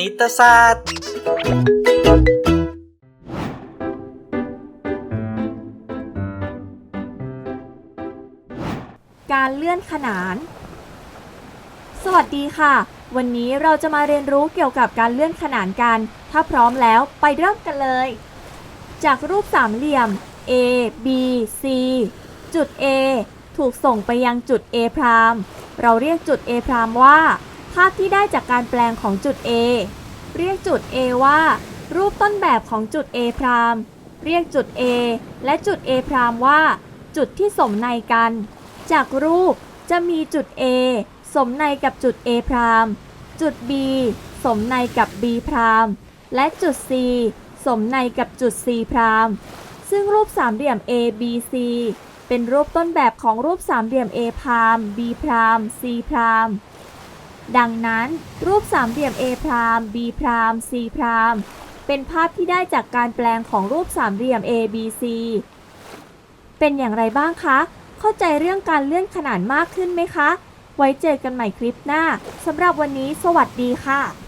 ณิตศาสตร์ การเลื่อนขนาน สวัสดีค่ะ วันนี้เราจะมาเรียนรู้เกี่ยวกับการเลื่อนขนานกัน ถ้าพร้อมแล้วไปเริ่มกันเลย จากรูปสามเหลี่ยม A B C จุด A ถูกส่งไปยังจุด A พรามเราเรียกจุด A พรามว่า ภาพที่ได้จากการแปลงของจุด A เรียกจุด A ว่า รูปต้นแบบของจุด A พรามเรียกจุด A และจุด A พรามว่า จุดที่สมในกัน จากรูปจะมีจุด A สมในกับจุด A พรามจุด B สมในกับ B พรามและจุด C สมในกับจุด C พรามซึ่งรูปสามเหลี่ยม A B C เป็นรูปต้นแบบของรูปสามเหลี่ยม A พราม B พราม C พราม ดังนั้นรูปสามเหลี่ยม A พราม B พราม C พรามเป็นภาพที่ได้จากการแปลงของรูปสามเหลี่ยม A B C เป็นอย่างไรบ้างคะ เข้าใจเรื่องการเลื่อนขนานมากขึ้นไหมคะ ไว้เจอกันใหม่คลิปหน้าสำหรับวันนี้ สวัสดีค่ะ